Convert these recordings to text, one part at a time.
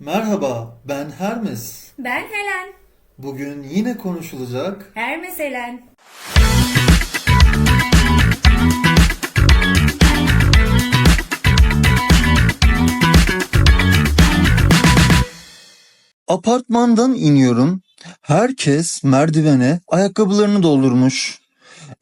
Merhaba, ben Hermes. Ben Helen. Bugün yine konuşulacak Hermes Helen. Apartmandan iniyorum. Herkes merdivene ayakkabılarını doldurmuş.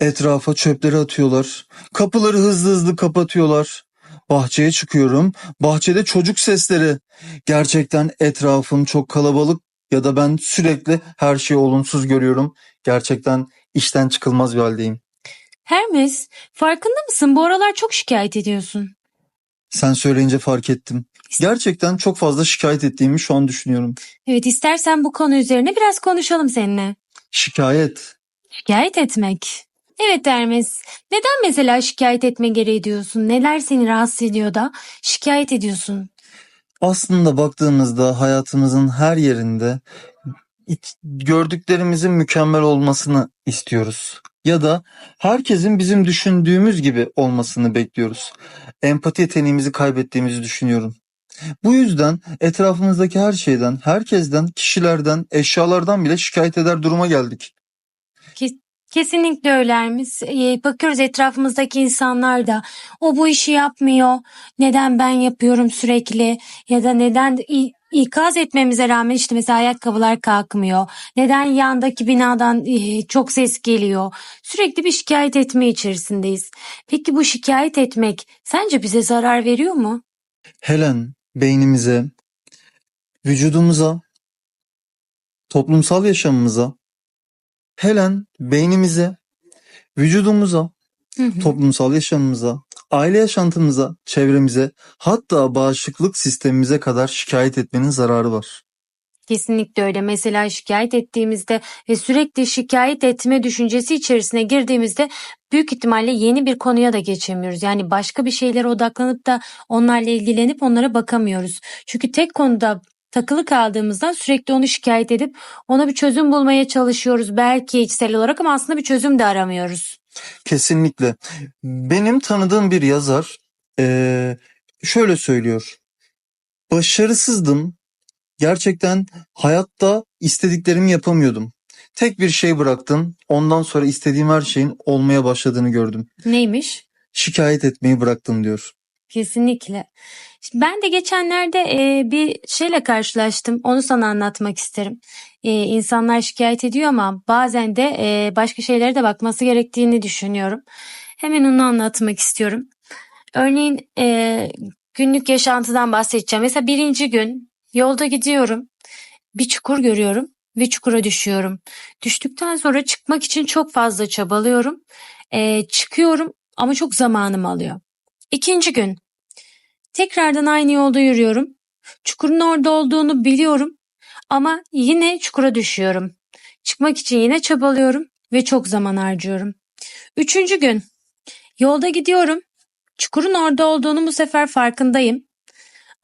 Etrafa çöpleri atıyorlar. Kapıları hızlı hızlı kapatıyorlar. Bahçeye çıkıyorum. Bahçede çocuk sesleri. Gerçekten etrafım çok kalabalık ya da ben sürekli her şeyi olumsuz görüyorum. Gerçekten işten çıkılmaz bir haldeyim. Hermes, farkında mısın? Bu aralar çok şikayet ediyorsun. Sen söyleyince fark ettim. Gerçekten çok fazla şikayet ettiğimi şu an düşünüyorum. Evet, istersen bu konu üzerine biraz konuşalım seninle. Şikayet. Şikayet etmek. Evet Hermes, neden mesela şikayet etme gereği duyuyorsun? Neler seni rahatsız ediyor da şikayet ediyorsun? Aslında baktığımızda hayatımızın her yerinde iç- gördüklerimizin mükemmel olmasını istiyoruz. Ya da herkesin bizim düşündüğümüz gibi olmasını bekliyoruz. Empati yeteneğimizi kaybettiğimizi düşünüyorum. Bu yüzden etrafımızdaki her şeyden, herkesten, kişilerden, eşyalardan bile şikayet eder duruma geldik. Kesinlikle öyle. Ee, bakıyoruz etrafımızdaki insanlar da o bu işi yapmıyor. Neden ben yapıyorum sürekli? Ya da neden ikaz etmemize rağmen işte mesela ayakkabılar kalkmıyor. Neden yandaki binadan e, çok ses geliyor? Sürekli bir şikayet etme içerisindeyiz. Peki bu şikayet etmek sence bize zarar veriyor mu? Helen beynimize, vücudumuza, toplumsal yaşamımıza, Helen beynimize, vücudumuza, Hı hı. toplumsal yaşamımıza, aile yaşantımıza, çevremize, hatta bağışıklık sistemimize kadar şikayet etmenin zararı var. Kesinlikle öyle. Mesela şikayet ettiğimizde ve sürekli şikayet etme düşüncesi içerisine girdiğimizde büyük ihtimalle yeni bir konuya da geçemiyoruz. Yani başka bir şeylere odaklanıp da onlarla ilgilenip onlara bakamıyoruz. Çünkü tek konuda takılı kaldığımızdan sürekli onu şikayet edip ona bir çözüm bulmaya çalışıyoruz. Belki içsel olarak ama aslında bir çözüm de aramıyoruz. Kesinlikle. Benim tanıdığım bir yazar şöyle söylüyor. Başarısızdım. Gerçekten hayatta istediklerimi yapamıyordum. Tek bir şey bıraktım. Ondan sonra istediğim her şeyin olmaya başladığını gördüm. Neymiş? Şikayet etmeyi bıraktım diyor. Kesinlikle. Ben de geçenlerde e, bir şeyle karşılaştım. Onu sana anlatmak isterim. E, insanlar şikayet ediyor ama bazen de e, başka şeylere de bakması gerektiğini düşünüyorum. Hemen onu anlatmak istiyorum. Örneğin e, günlük yaşantıdan bahsedeceğim. Mesela birinci gün yolda gidiyorum. Bir çukur görüyorum ve çukura düşüyorum. Düştükten sonra çıkmak için çok fazla çabalıyorum. E, çıkıyorum ama çok zamanım alıyor. İkinci gün Tekrardan aynı yolda yürüyorum. Çukurun orada olduğunu biliyorum ama yine çukura düşüyorum. Çıkmak için yine çabalıyorum ve çok zaman harcıyorum. Üçüncü gün yolda gidiyorum. Çukurun orada olduğunu bu sefer farkındayım.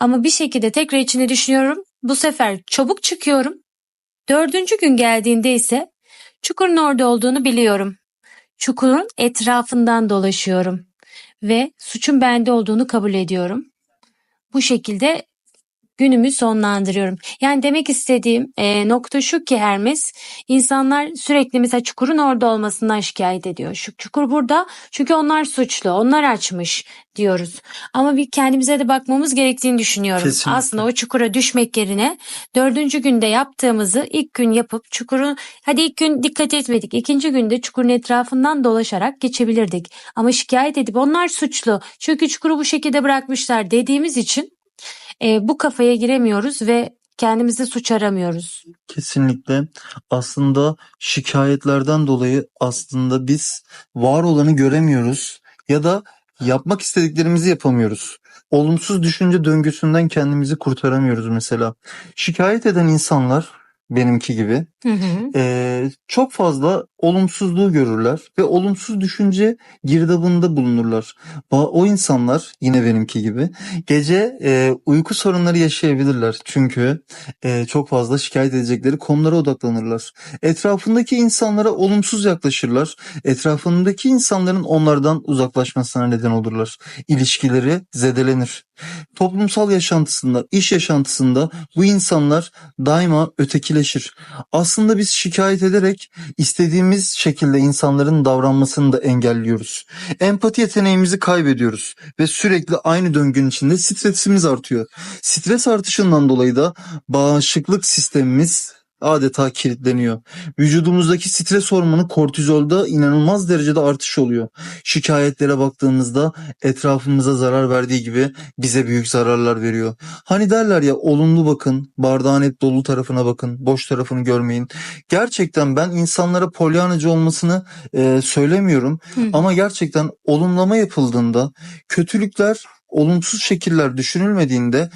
Ama bir şekilde tekrar içine düşünüyorum. Bu sefer çabuk çıkıyorum. Dördüncü gün geldiğinde ise çukurun orada olduğunu biliyorum. Çukurun etrafından dolaşıyorum ve suçun bende olduğunu kabul ediyorum. Bu şekilde günümü sonlandırıyorum. Yani demek istediğim e, nokta şu ki Hermes, insanlar sürekli mesela çukurun orada olmasından şikayet ediyor. Şu çukur burada çünkü onlar suçlu, onlar açmış diyoruz. Ama bir kendimize de bakmamız gerektiğini düşünüyorum. Kesinlikle. Aslında o çukura düşmek yerine dördüncü günde yaptığımızı ilk gün yapıp çukurun, hadi ilk gün dikkat etmedik, ikinci günde çukurun etrafından dolaşarak geçebilirdik. Ama şikayet edip onlar suçlu çünkü çukuru bu şekilde bırakmışlar dediğimiz için e, bu kafaya giremiyoruz ve kendimize suç aramıyoruz. Kesinlikle. Aslında şikayetlerden dolayı aslında biz var olanı göremiyoruz ya da yapmak istediklerimizi yapamıyoruz. Olumsuz düşünce döngüsünden kendimizi kurtaramıyoruz mesela. Şikayet eden insanlar benimki gibi Hı hı. eee, çok fazla olumsuzluğu görürler ve olumsuz düşünce girdabında bulunurlar. O insanlar yine benimki gibi gece e, uyku sorunları yaşayabilirler. Çünkü e, çok fazla şikayet edecekleri konulara odaklanırlar. Etrafındaki insanlara olumsuz yaklaşırlar. Etrafındaki insanların onlardan uzaklaşmasına neden olurlar. İlişkileri zedelenir. Toplumsal yaşantısında, iş yaşantısında bu insanlar daima ötekileşir. Aslında biz şikayet ederek istediğimiz şekilde insanların davranmasını da engelliyoruz. Empati yeteneğimizi kaybediyoruz ve sürekli aynı döngünün içinde stresimiz artıyor. Stres artışından dolayı da bağışıklık sistemimiz adeta kilitleniyor. Vücudumuzdaki stres hormonu kortizolda inanılmaz derecede artış oluyor. Şikayetlere baktığımızda etrafımıza zarar verdiği gibi bize büyük zararlar veriyor. Hani derler ya olumlu bakın, bardağın hep dolu tarafına bakın, boş tarafını görmeyin. Gerçekten ben insanlara polyanacı olmasını e, söylemiyorum Hı. ama gerçekten olumlama yapıldığında kötülükler olumsuz şekiller düşünülmediğinde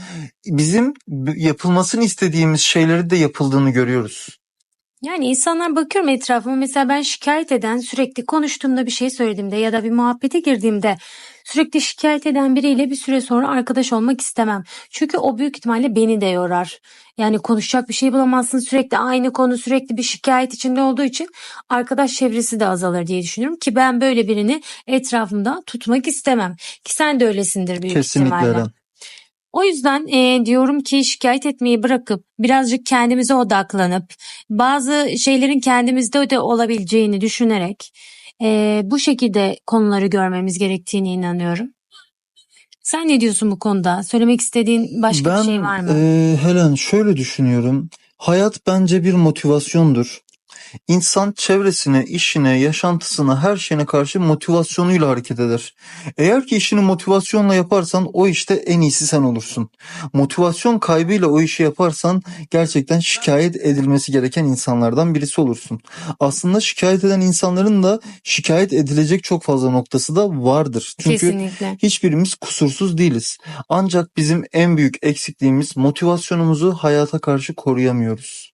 bizim yapılmasını istediğimiz şeyleri de yapıldığını görüyoruz. Yani insanlar bakıyorum etrafıma mesela ben şikayet eden sürekli konuştuğumda bir şey söylediğimde ya da bir muhabbete girdiğimde sürekli şikayet eden biriyle bir süre sonra arkadaş olmak istemem. Çünkü o büyük ihtimalle beni de yorar. Yani konuşacak bir şey bulamazsın sürekli aynı konu sürekli bir şikayet içinde olduğu için arkadaş çevresi de azalır diye düşünüyorum ki ben böyle birini etrafımda tutmak istemem. Ki sen de öylesindir büyük Kesinlikle ihtimalle. Eren. O yüzden e, diyorum ki şikayet etmeyi bırakıp birazcık kendimize odaklanıp bazı şeylerin kendimizde de olabileceğini düşünerek e, bu şekilde konuları görmemiz gerektiğine inanıyorum. Sen ne diyorsun bu konuda? Söylemek istediğin başka Ben bir şey var mı? e, Helen şöyle düşünüyorum. Hayat bence bir motivasyondur. İnsan çevresine, işine, yaşantısına, her şeyine karşı motivasyonuyla hareket eder. Eğer ki işini motivasyonla yaparsan o işte en iyisi sen olursun. Motivasyon kaybıyla o işi yaparsan gerçekten şikayet edilmesi gereken insanlardan birisi olursun. Aslında şikayet eden insanların da şikayet edilecek çok fazla noktası da vardır. Çünkü Kesinlikle. Hiçbirimiz kusursuz değiliz. Ancak bizim en büyük eksikliğimiz motivasyonumuzu hayata karşı koruyamıyoruz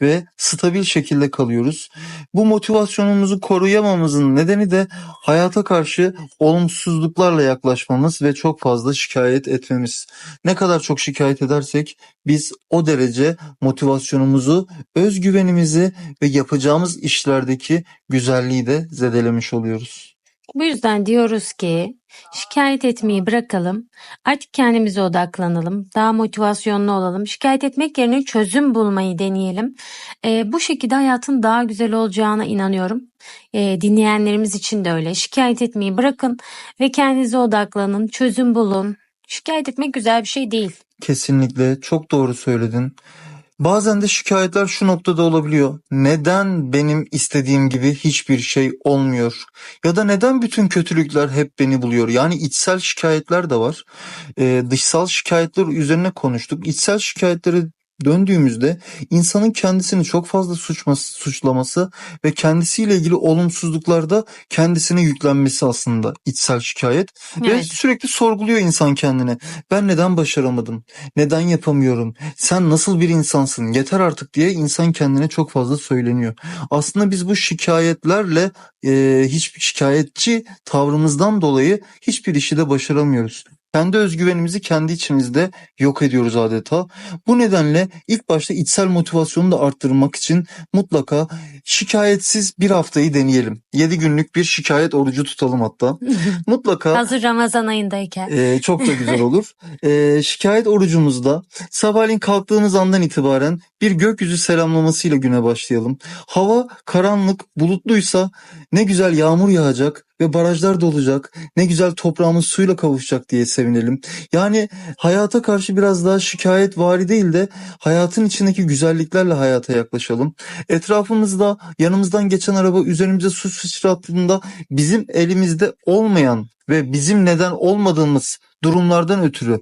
ve stabil şekilde kalıyoruz. Bu motivasyonumuzu koruyamamızın nedeni de hayata karşı olumsuzluklarla yaklaşmamız ve çok fazla şikayet etmemiz. Ne kadar çok şikayet edersek biz o derece motivasyonumuzu, özgüvenimizi ve yapacağımız işlerdeki güzelliği de zedelemiş oluyoruz. Bu yüzden diyoruz ki şikayet etmeyi bırakalım. Artık kendimize odaklanalım. Daha motivasyonlu olalım. Şikayet etmek yerine çözüm bulmayı deneyelim. Ee, bu şekilde hayatın daha güzel olacağına inanıyorum. Ee, dinleyenlerimiz için de öyle. Şikayet etmeyi bırakın ve kendinize odaklanın. Çözüm bulun. Şikayet etmek güzel bir şey değil. Kesinlikle çok doğru söyledin. Bazen de şikayetler şu noktada olabiliyor. Neden benim istediğim gibi hiçbir şey olmuyor? Ya da neden bütün kötülükler hep beni buluyor? Yani içsel şikayetler de var. Ee, dışsal şikayetler üzerine konuştuk. İçsel şikayetlere döndüğümüzde insanın kendisini çok fazla suçması, suçlaması ve kendisiyle ilgili olumsuzluklarda kendisine yüklenmesi aslında içsel şikayet. Ve Evet. sürekli sorguluyor insan kendine. Ben neden başaramadım? Neden yapamıyorum? Sen nasıl bir insansın? Yeter artık diye insan kendine çok fazla söyleniyor. Aslında biz bu şikayetlerle e, hiçbir şikayetçi tavrımızdan dolayı hiçbir işi de başaramıyoruz. Kendi özgüvenimizi kendi içimizde yok ediyoruz adeta. Bu nedenle ilk başta içsel motivasyonu da arttırmak için mutlaka şikayetsiz bir haftayı deneyelim. 7 günlük bir şikayet orucu tutalım hatta. Mutlaka Hazır Ramazan ayındayken. ee, çok da güzel olur. Ee, şikayet orucumuzda sabahleyin kalktığınız andan itibaren bir gökyüzü selamlamasıyla güne başlayalım. Hava karanlık, bulutluysa ne güzel yağmur yağacak ve barajlar dolacak. Ne güzel toprağımız suyla kavuşacak diye sevinelim. Yani hayata karşı biraz daha şikayet vari değil de hayatın içindeki güzelliklerle hayata yaklaşalım. Etrafımızda yanımızdan geçen araba üzerimize su sıçrattığında bizim elimizde olmayan ve bizim neden olmadığımız durumlardan ötürü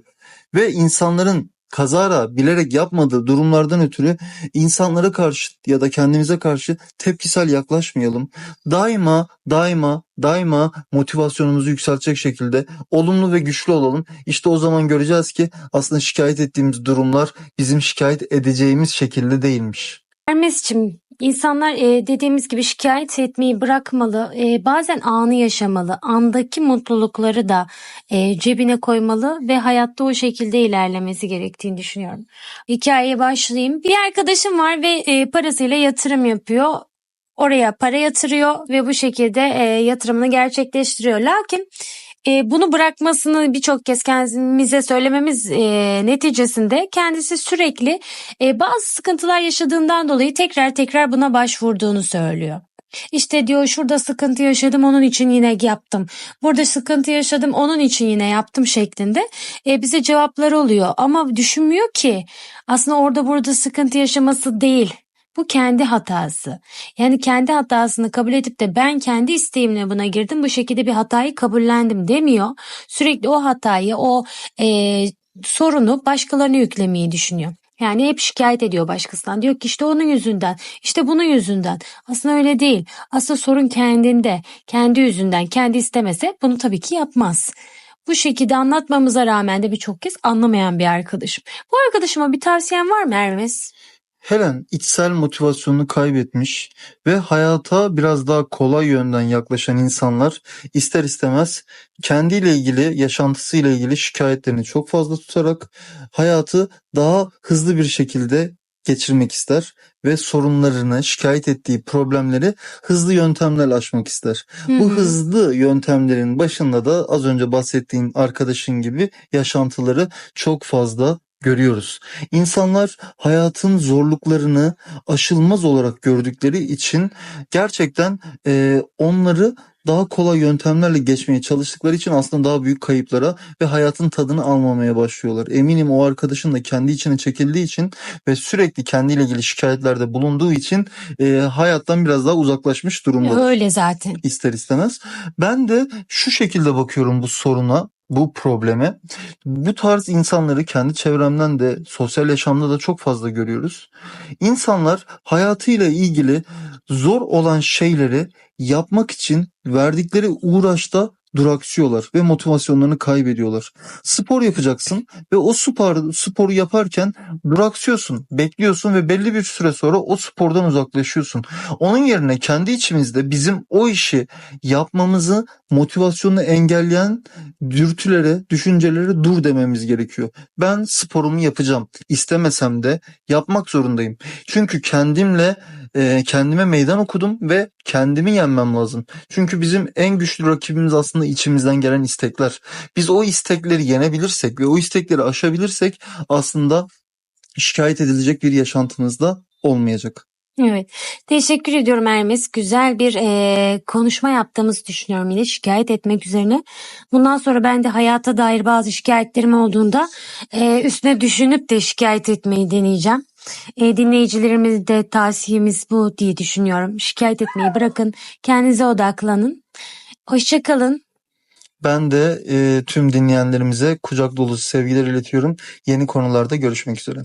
ve insanların kazara bilerek yapmadığı durumlardan ötürü insanlara karşı ya da kendimize karşı tepkisel yaklaşmayalım. Daima daima daima motivasyonumuzu yükseltecek şekilde olumlu ve güçlü olalım. İşte o zaman göreceğiz ki aslında şikayet ettiğimiz durumlar bizim şikayet edeceğimiz şekilde değilmiş. Hermes için İnsanlar e, dediğimiz gibi şikayet etmeyi bırakmalı. E, bazen anı yaşamalı. Andaki mutlulukları da e, cebine koymalı ve hayatta o şekilde ilerlemesi gerektiğini düşünüyorum. Hikayeye başlayayım. Bir arkadaşım var ve e, parasıyla yatırım yapıyor. Oraya para yatırıyor ve bu şekilde e, yatırımını gerçekleştiriyor. Lakin e, bunu bırakmasını birçok kez kendimize söylememiz e, neticesinde kendisi sürekli e, bazı sıkıntılar yaşadığından dolayı tekrar tekrar buna başvurduğunu söylüyor. İşte diyor şurada sıkıntı yaşadım onun için yine yaptım. Burada sıkıntı yaşadım onun için yine yaptım şeklinde e, bize cevaplar oluyor. Ama düşünmüyor ki aslında orada burada sıkıntı yaşaması değil. Bu kendi hatası. Yani kendi hatasını kabul edip de ben kendi isteğimle buna girdim bu şekilde bir hatayı kabullendim demiyor. Sürekli o hatayı o e, sorunu başkalarına yüklemeyi düşünüyor. Yani hep şikayet ediyor başkasından. Diyor ki işte onun yüzünden, işte bunun yüzünden. Aslında öyle değil. Aslında sorun kendinde, kendi yüzünden, kendi istemese bunu tabii ki yapmaz. Bu şekilde anlatmamıza rağmen de birçok kez anlamayan bir arkadaşım. Bu arkadaşıma bir tavsiyen var mı Hermes? Helen içsel motivasyonunu kaybetmiş ve hayata biraz daha kolay yönden yaklaşan insanlar ister istemez kendiyle ilgili, yaşantısıyla ilgili şikayetlerini çok fazla tutarak hayatı daha hızlı bir şekilde geçirmek ister ve sorunlarını, şikayet ettiği problemleri hızlı yöntemlerle aşmak ister. Hı Bu hı. hızlı yöntemlerin başında da az önce bahsettiğim arkadaşın gibi yaşantıları çok fazla görüyoruz. İnsanlar hayatın zorluklarını aşılmaz olarak gördükleri için gerçekten eee, onları daha kolay yöntemlerle geçmeye çalıştıkları için aslında daha büyük kayıplara ve hayatın tadını almamaya başlıyorlar. Eminim o arkadaşın da kendi içine çekildiği için ve sürekli kendiyle ilgili şikayetlerde bulunduğu için eee, hayattan biraz daha uzaklaşmış durumda Öyle zaten. ister istemez. Ben de şu şekilde bakıyorum bu soruna, bu probleme. Bu tarz insanları kendi çevremden de sosyal yaşamda da çok fazla görüyoruz. İnsanlar hayatıyla ilgili zor olan şeyleri yapmak için verdikleri uğraşta duraksıyorlar ve motivasyonlarını kaybediyorlar. Spor yapacaksın ve o spor, sporu yaparken duraksıyorsun, bekliyorsun ve belli bir süre sonra o spordan uzaklaşıyorsun. Onun yerine kendi içimizde bizim o işi yapmamızı motivasyonunu engelleyen dürtülere, düşüncelere dur dememiz gerekiyor. Ben sporumu yapacağım. İstemesem de yapmak zorundayım. Çünkü kendimle e, kendime meydan okudum ve kendimi yenmem lazım. Çünkü bizim en güçlü rakibimiz aslında içimizden gelen istekler. Biz o istekleri yenebilirsek ve o istekleri aşabilirsek aslında şikayet edilecek bir yaşantımız da olmayacak. Evet. Teşekkür ediyorum Hermes. Güzel bir eee, konuşma yaptığımızı düşünüyorum yine şikayet etmek üzerine. Bundan sonra ben de hayata dair bazı şikayetlerim olduğunda eee, üstüne düşünüp de şikayet etmeyi deneyeceğim. Eee dinleyicilerimiz de tavsiyemiz bu diye düşünüyorum. Şikayet etmeyi bırakın. Kendinize odaklanın. Hoşçakalın. Ben de e, tüm dinleyenlerimize kucak dolusu sevgiler iletiyorum. Yeni konularda görüşmek üzere.